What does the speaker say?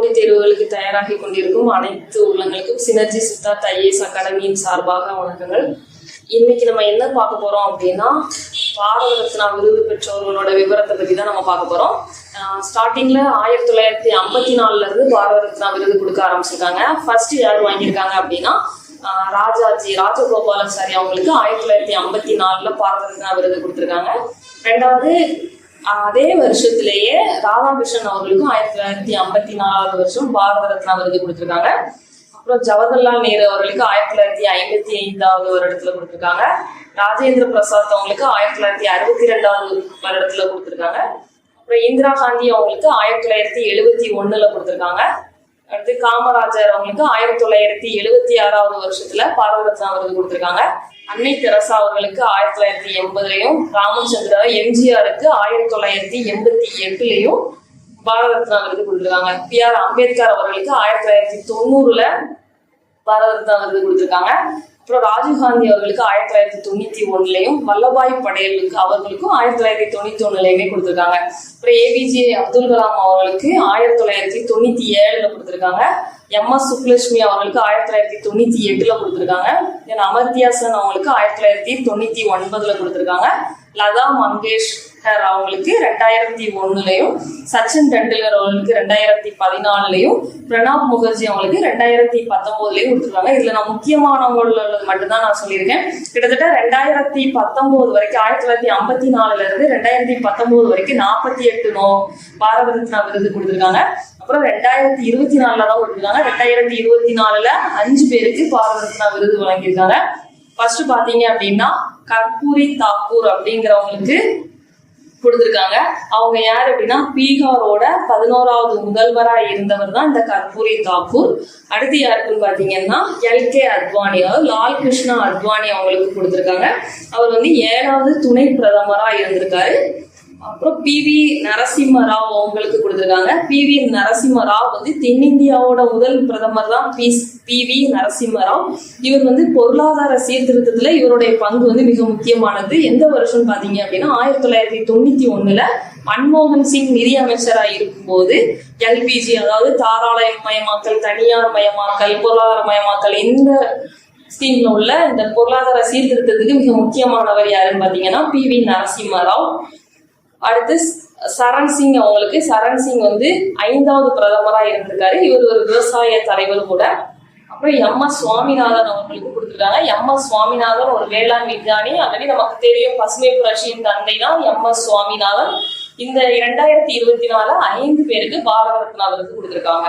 போட்டித் தேர்வுகளுக்கு தயாராகி கொண்டிருக்கும் அனைத்து உள்ளங்களுக்கும் சினர்ஜி சித்தார்த் ஐஏஎஸ் அகாடமியின் சார்பாக வணக்கங்கள். இன்னைக்கு நம்ம என்ன பார்க்க போறோம் அப்படின்னா பாரத ரத்னா விருது பெற்றவர்களோட விவரத்தை பத்தி தான் நம்ம பார்க்க போறோம். ஸ்டார்டிங்ல ஆயிரத்தி தொள்ளாயிரத்தி ஐம்பத்தி நாலுல இருந்து பாரத ரத்னா விருது கொடுக்க ஆரம்பிச்சிருக்காங்க. ஃபர்ஸ்ட் யார் வாங்கியிருக்காங்க அப்படின்னா ராஜாஜி ராஜகோபாலாச்சாரி அவங்களுக்கு ஆயிரத்தி தொள்ளாயிரத்தி ஐம்பத்தி நாலுல பாரத ரத்னா விருது கொடுத்துருக்காங்க. ரெண்டாவது அதே வருஷத்திலேயே ராதாகிருஷ்ணன் அவர்களுக்கும் ஆயிரத்தி தொள்ளாயிரத்தி ஐம்பத்தி நாலாவது வருஷம் பாரத ரத்னா விருது கொடுத்துருக்காங்க. அப்புறம் ஜவஹர்லால் நேரு அவர்களுக்கு ஆயிரத்தி தொள்ளாயிரத்தி ஐம்பத்தி ஐந்தாவது வருடத்துல கொடுத்துருக்காங்க. ராஜேந்திர பிரசாத் அவங்களுக்கு ஆயிரத்தி தொள்ளாயிரத்தி அறுபத்தி ரெண்டாவது வருடத்துல கொடுத்துருக்காங்க. அப்புறம் இந்திரா காந்தி அவங்களுக்கு ஆயிரத்தி தொள்ளாயிரத்தி எழுபத்தி ஒண்ணுல கொடுத்துருக்காங்க. அடுத்து காமராஜர் அவங்களுக்கு ஆயிரத்தி தொள்ளாயிரத்தி எழுபத்தி ஆறாவது வருஷத்துல பாரத ரத்னா விருது கொடுத்துருக்காங்க. அன்னை தெரசா அவர்களுக்கு ஆயிரத்தி தொள்ளாயிரத்தி எண்பதுலையும் ராமச்சந்திரா எம்ஜிஆருக்கு ஆயிரத்தி தொள்ளாயிரத்தி எண்பத்தி எட்டுலையும் பாரத ரத்னா விருது கொடுத்துருக்காங்க. பி ஆர் அம்பேத்கர் அவர்களுக்கு ஆயிரத்தி தொள்ளாயிரத்தி தொண்ணூறுல பாரத ரத்னா விருது கொடுத்துருக்காங்க. அப்புறம் ராஜீவ்காந்தி அவர்களுக்கு ஆயிரத்தி தொள்ளாயிரத்தி தொண்ணூத்தி ஒண்ணுலயும் வல்லபாய் படேலுக்கு அவர்களுக்கும் ஆயிரத்தி தொள்ளாயிரத்தி தொண்ணூத்தி ஒண்ணுலயுமே கொடுத்துருக்காங்க. அப்புறம் ஏபிஜே அப்துல் கலாம் அவர்களுக்கு ஆயிரத்தி தொள்ளாயிரத்தி தொண்ணூத்தி ஏழுல கொடுத்துருக்காங்க. எம் எஸ் சுப்புலட்சுமி அவர்களுக்கு ஆயிரத்தி தொள்ளாயிரத்தி தொண்ணூத்தி எட்டுல கொடுத்துருக்காங்க. தென் அமர்த்தியாசன் அவங்களுக்கு ஆயிரத்தி தொள்ளாயிரத்தி தொண்ணூத்தி ஒன்பதுல கொடுத்துருக்காங்க. லதா மங்கேஷ் அவங்களுக்கு ரெண்டாயிரத்தி ஒண்ணுலயும் சச்சின் டெண்டுல்கர் அவங்களுக்கு ரெண்டாயிரத்தி பதினாலுலயும் பிரணாப் முகர்ஜி அவங்களுக்கு ரெண்டாயிரத்தி பத்தொன்பதுலயும் கொடுத்துருக்காங்க. இதுல நான் முக்கியமானவங்கள மட்டும்தான் நான் சொல்லியிருக்கேன். கிட்டத்தட்ட ரெண்டாயிரத்தி பத்தொன்பது வரைக்கும் ஆயிரத்தி தொள்ளாயிரத்தி ஐம்பத்தி நாலுல இருந்து ரெண்டாயிரத்தி பத்தொன்பது வரைக்கும் நாற்பத்தி எட்டு நோ பாரத ரத்னா விருது கொடுத்துருக்காங்க. அப்புறம் ரெண்டாயிரத்தி இருபத்தி நாலுல தான் கொடுத்துருக்காங்க. ரெண்டாயிரத்தி இருபத்தி நாலுல அஞ்சு பேருக்கு பாரத ரத்னா விருது வழங்கியிருக்காங்க. ஃபர்ஸ்ட் பாத்தீங்க அப்படின்னா கற்பூரி தாக்கூர் அப்படிங்கிறவங்களுக்கு கொடுத்துருக்காங்க. அவங்க யார் அப்படின்னா பீகாரோட பதினோராவது முதல்வராக இருந்தவர் தான் இந்த கர்பூரி தாக்கூர். அடுத்து யாருக்குன்னு பார்த்தீங்கன்னா எல்கே அத்வானி அதாவது லால் கிருஷ்ணா அத்வானி அவங்களுக்கு கொடுத்துருக்காங்க. அவர் வந்து ஏழாவது துணை பிரதமராக இருந்திருக்காரு. அப்புறம் பி வி நரசிம்மராவ் அவங்களுக்கு கொடுத்துருக்காங்க. பி வி நரசிம்மராவ் வந்து தென்னிந்தியாவோட முதல் பிரதமர் தான் பி பி வி நரசிம்மராவ். இவர் வந்து பொருளாதார சீர்திருத்தத்துல இவருடைய பங்கு வந்து மிக முக்கியமானது. எந்த வருஷம் பாத்தீங்க அப்படின்னா ஆயிரத்தி தொள்ளாயிரத்தி தொண்ணூத்தி ஒண்ணுல மன்மோகன் சிங் நிதி அமைச்சரா இருக்கும்போது எல்பிஜி அதாவது தாராளமயமாக்கல் தனியார் மயமாக்கல் பொருளாதார மயமாக்கல் இந்த ஸ்கீம்ல உள்ள இந்த பொருளாதார சீர்திருத்தத்துக்கு மிக முக்கியமானவர் யாருன்னு பாத்தீங்கன்னா பி வி நரசிம்மராவ். அடுத்து சரண் சிங் அவங்களுக்கு சரண் சிங் வந்து ஐந்தாவது பிரதமராக இருந்திருக்காரு. இவர் ஒரு விவசாய தலைவர் கூட. அப்புறம் எம் எஸ் சுவாமிநாதன் அவங்களுக்கு கொடுத்துருக்காங்க. எம் எஸ் சுவாமிநாதன் ஒரு வேளாண் விஞ்ஞானி. ஆல்ரெடி நமக்கு தெரியும் பசுமை புரட்சியின் தந்தை தான் எம் எஸ் சுவாமிநாதன். இந்த இரண்டாயிரத்தி இருபத்தி நாலு ஐந்து பேருக்கு பாரத ரத்னா விருது கொடுத்துருக்காங்க.